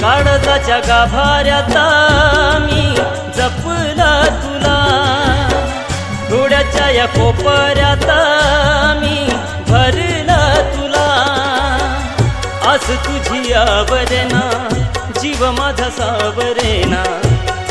काळजाच्या गाभाऱ्यात मी जपला तुला. डोळ्याच्या या कोपऱ्यात मी भरला तुला. आस तुझी आवरेना जीव माझा सावरेना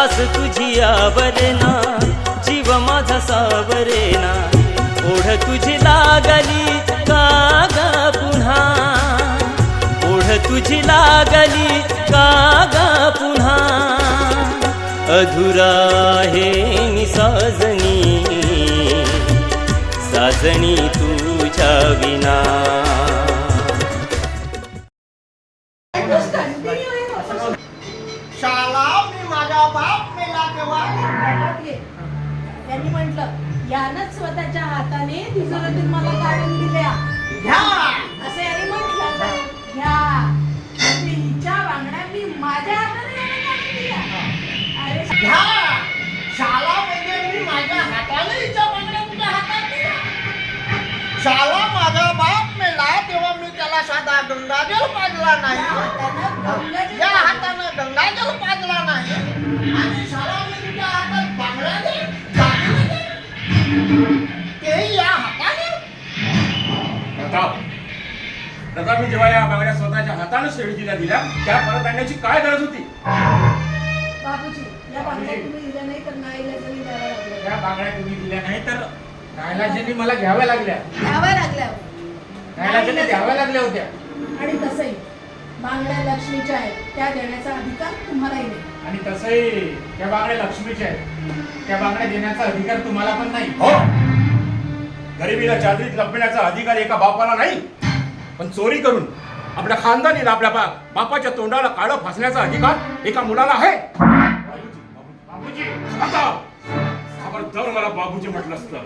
आस तुझी आवरेना जीव माझा सावरेना ओढ तुझी लागली का गा पुन्हा? ओढ तुझी लागली का ग पुन्हा. अधुरा आहे मी साजणी. साजणी तुझ्या विना. शाला मी माझा बाप मेला तेव्हा. त्यांनी म्हटलं यानंच स्वतःच्या हाताने तिजोरीतून मला काढून दिल्या. शाला माझा बाप मेला तेव्हा मी त्याला साधा गंगाजल पाजला नाही. या हातानं गंगाजल पाजला. नाही. आणि शाला मी तुझ्या हातात बांगड्या. तेही या हाताने. प्रताप मी जेव्हा या बांगड्या स्वतःच्या हाताने शेळकीला दिल्या त्या परत आणण्याची काय गरज होती? बापूजी या बांगड्या तुम्ही दिल्या नाही तर नाही त्या बांगड्या तुम्ही दिल्या नाही तर नायलाजींनी मला घ्याव्या लागल्या. द्यावं लागल्या. नायलाजींनी घ्याव्या लागल्या होत्या. आणि तसंही बांगड्या लक्ष्मीच्या आहेत त्या देण्याचा अधिकार तुम्हालाही नाही आणि तसंही त्या बांगड्या लक्ष्मीच्या आहेत. त्या बांगड्या देण्याचा अधिकार तुम्हाला पण नाही. हो. गरिबीला चादरीत लपण्याचा अधिकार एका बापाला नाही. पण चोरी करून आपल्या खानदानीला आपल्या बा बापाच्या तोंडाला काळं फासण्याचा अधिकार एका मुलाला आहे. बाबूजी आता खबरदार मला बाबूजी म्हटलं असतं.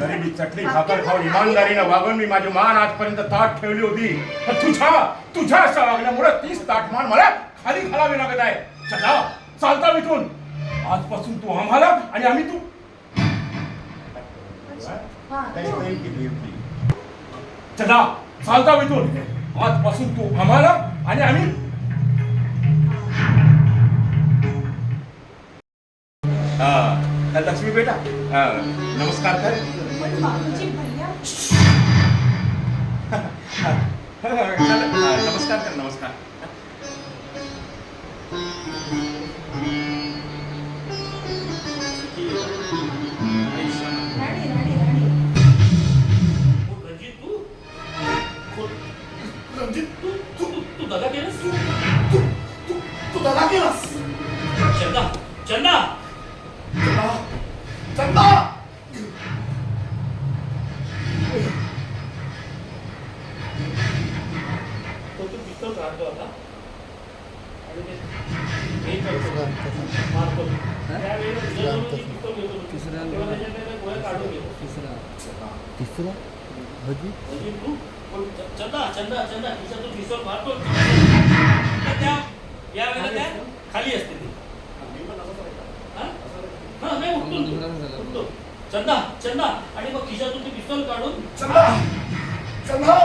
गरिबी चटणी भाकर खाऊन इमानदारीनं वागून मी माझी मान आजपर्यंत ताट ठेवली होती. पण तुझ्या तुझ्या अशा वागण्यामुळे तीच ताट मान मला खाली घालावी लागत आहे. चला चालता इथून आजपासून तू आम्हाला आणि आम्ही तू हा चला चालता इथून आजपासून तू आम्हाला आणि आम्ही हा, तर लक्ष्मी बेटा. हा, नमस्कार कर. बापूजी भैया. नमस्कार नमस्कार. तिसरा त्या यावेळेला त्या खाली असते ती हा, चंदा चंदा. आणि मग खिशातून ती पिस्तूल काढून चंदा! चंदा!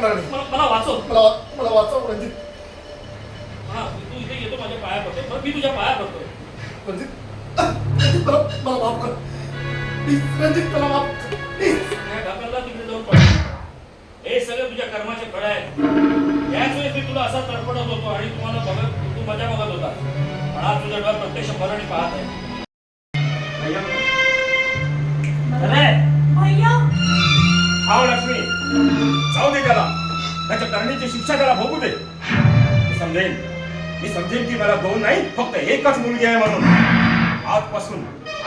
करणार नाही मला मला वाचव. मला मला वाचव रणजित. हा तू इथे येतो माझ्या पाया पडतो बरं मी तुझ्या पाया पडतो रणजित. रणजित मला मला माफ कर. प्लीज रणजित मला माफ प्लीज. या ढकलला तिकडे जाऊन पड हे सगळे तुझ्या कर्माचे फळ आहेत. याच वेळेस मी तुला असा तडपडत होतो आणि तुम्हाला बघत तू मजा बघत होता. पण आज तुझा डोळा प्रत्यक्ष मरणी पाहत आहे. अरे भैया? हाव लक्ष्मी. जाऊ दे त्याला. त्याच्या करणीची शिक्षा त्याला भोगू दे. मी समजेन. मी समजेन की मला दोन नाही फक्त एकच मुलगी आहे म्हणून. आजपासून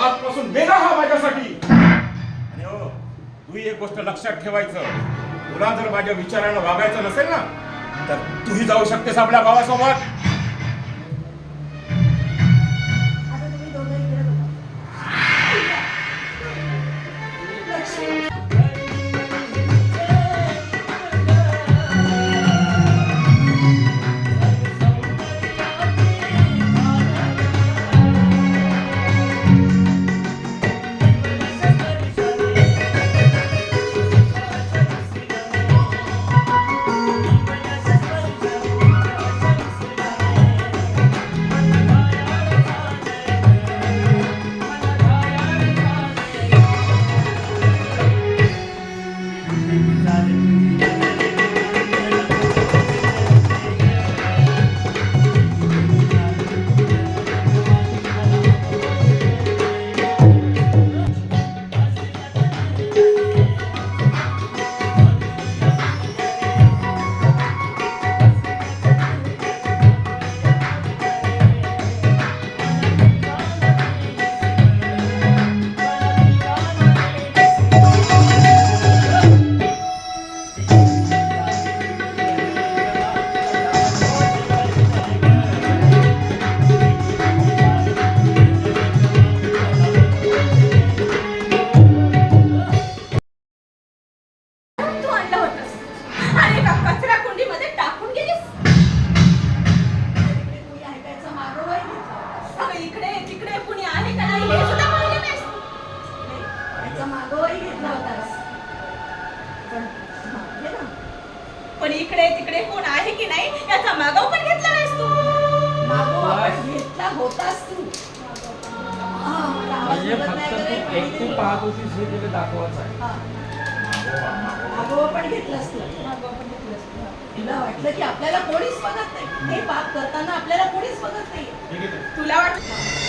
आजपासून वेगळा हा माझ्यासाठी. आणि हो तू एक गोष्ट लक्षात ठेवायचं. तुला जर माझ्या विचारानं वागायचं नसेल ना तर तूही जाऊ शकतेस आपल्या भावासोबत पण इकडे तिकडे कोण आहे की नाही याचा मागव पण घेतला नाहीस तू. घेतला होतास तू. पाहत मागोवा पण घेतलास तुला वाटलं की आपल्याला कोणीच बघत नाही. हे पाप करताना आपल्याला कोणीच बघत नाही तुला वाटत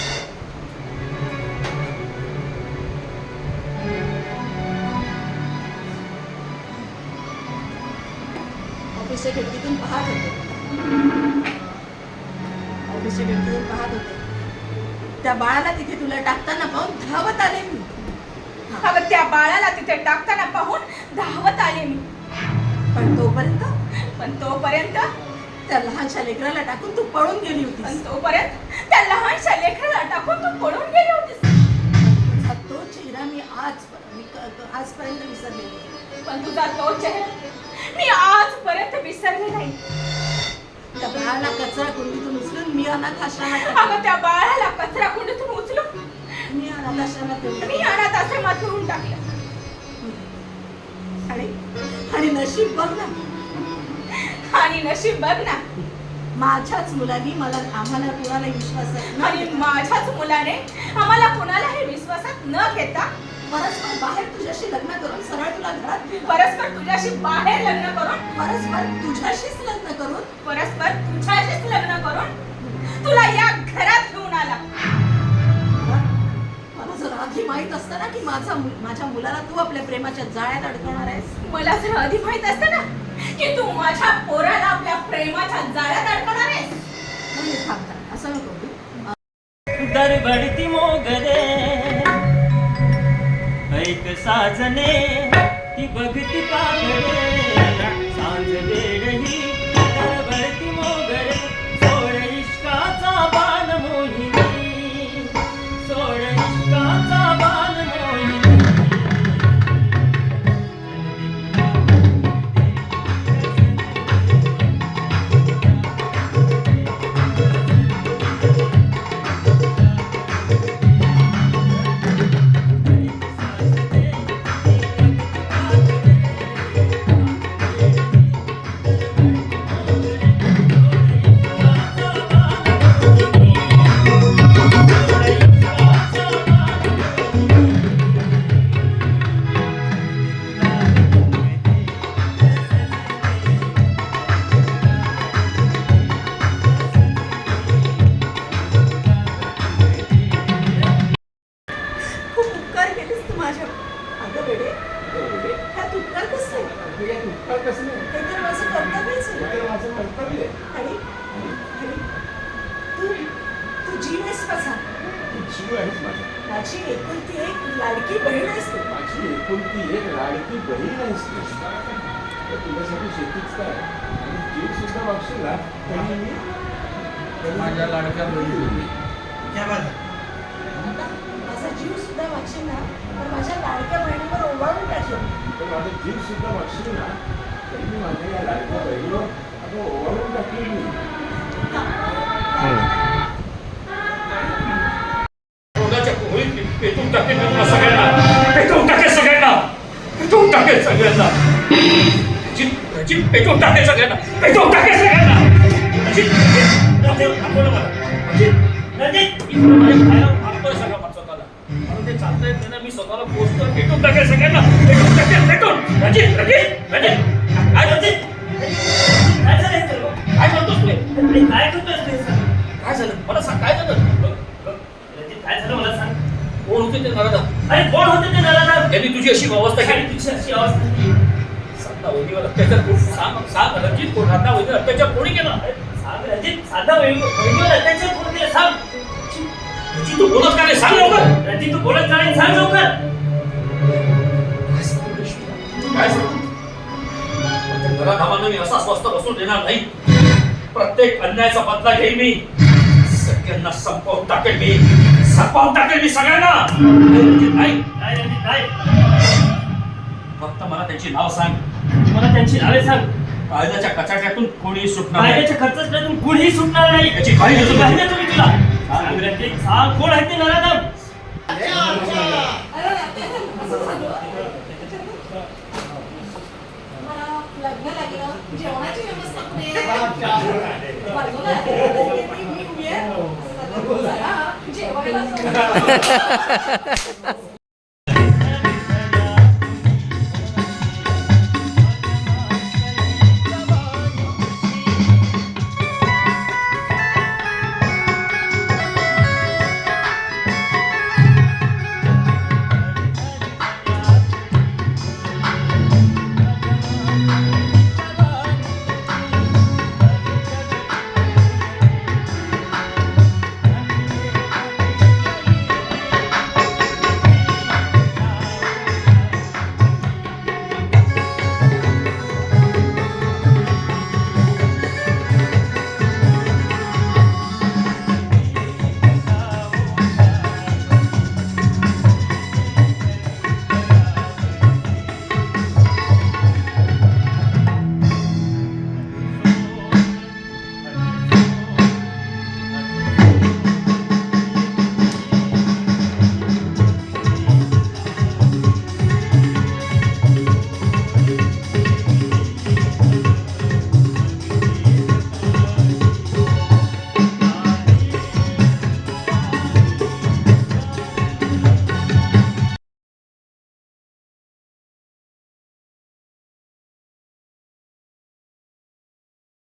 ऑफिसच्या खिडकीतून पाहत होते. ऑफिसच्या खिडकीतून पाहत होते. त्या बाळाला तिथे तुला टाकताना पाहून धावत आले मी. अगं त्या बाळाला तिथे टाकताना पाहून धावत आले मी. पण तोपर्यंत? पण तोपर्यंत? त्या लहानशा लेकराला टाकून तू पळून गेली पण होतीस तोपर्यंत त्या लहानशा लेकराला टाकून तू पळून गेली होतीस. तुझा तो चेहरा मी आज मी आजपर्यंत विसरलेली. पण तुझा तो चेहरा मी आजपर्यंत विसरले नाही त्या बाळाला कचरा कुंडीतून उचलून मी अनाथ आश्रमात अगं. त्या बाळाला कचरा कुंडीतून उचलून मी अनाथ आश्रमात देऊन मी. अनाथ आश्रमात घेऊन टाकलं आणि आणि नशीब बघ ना आणि नशीब बघ ना माझ्याच मुलांनी मला आम्हाला कुणाला विश्वास आणि माझ्याच मुलाने आम्हाला कुणालाही विश्वासात न घेता परस्पर बाहेर तुझ्याशी लग्न करून सरळ तुला घरात परस्पर तुझ्याशी बाहेर लग्न करून? परस्पर तुझ्याशीच लग्न करून. परस्पर तुझ्याशीच लग्न करून? तुला या घरात घेऊन आला. मला जर आधी माहीत असतं ना की माझा माझ्या मुलाला तू आपल्या प्रेमाच्या जाळ्यात अडकवणार आहेस? मला जर आधी माहीत असतं ना की तू माझ्या पोराला आपल्या प्रेमाच्या जाळ्यात अडकवणार आहेस? नाही असं नको मोगरे साजने ती बघती पागडे तर तुझ्यासाठी शेतीच काय? आणि जीव सुद्धा वागशील ना तरी मी माझ्या लाडक्या बहिणी माझा जीव सुद्धा वागशील ना तर माझ्या लाडक्या बहिणीवर ओवाळून टाकेल. तर माझा जीव सुद्धा वागशील ना तरी मी माझ्या या लाडक्या बहिणीवर ओवाळून टाकेल मी. पेटून सगळ्यांना. पेटून टाकेल सगळ्यांना. पेटून टाकेल सगळ्यांना. रजित रजित पेटून टाकेल सगळ्यांना. पेटून टाकेल सगळ्यांना मला स्वतःला. ते चालता येत नाही मी स्वतःला पोचतो पेटून टाकेल सगळ्यांना. पेटून टाकेल पेटून रजित रजित रजित. काय रजित? काय झालं काय करतोस तू? काय करतोस काय झालं? मला सांग काय झालं? रजित, काय झालं मला सांग? कोण होते ते नराधा अरे कोण होते ते नराधा त्यांनी तुझी अशी अवस्था केली. तुझी अशी अवस्था केली. साधा वहिनीवर अत्याचार कोण सांग सांग रंजित कोण साधा वहिनीवर अत्याचार कोणी केला? अरे, सांग साधा वहिनी- वहिनीवर अत्याचार कोण केला? सांग तू बोलत का नाही? सांग लवकर. रंजित तू बोलत का नाही? सांग लवकर. काय सांगू? मी असा स्वस्त बसून देणार नाही. प्रत्येक अन्यायाचा बदला घेईन मी. सगळ्यांना संपवून टाकेल मी. संपवून टाकेल मी सगळ्यांना. नाही नाही. नाही. फक्त मला त्यांची नाव सांग. मला त्यांची नावे सांग कायद्याच्या कचाट्यातून कोणी सुटणार नाही कायद्याच्या खर्चातून कुणीही सुटणार नाही याची काही गरज नाही. नाही तुम्ही तुला सांग कोण आहे ते नराधम आमच्या अरे, असं झालं. मला लग्न लागलं जेवणाची व्यवस्था कुठे अच्छा. बाजूला आहे. मी उभी आहे. चला, जेवायला जाऊ.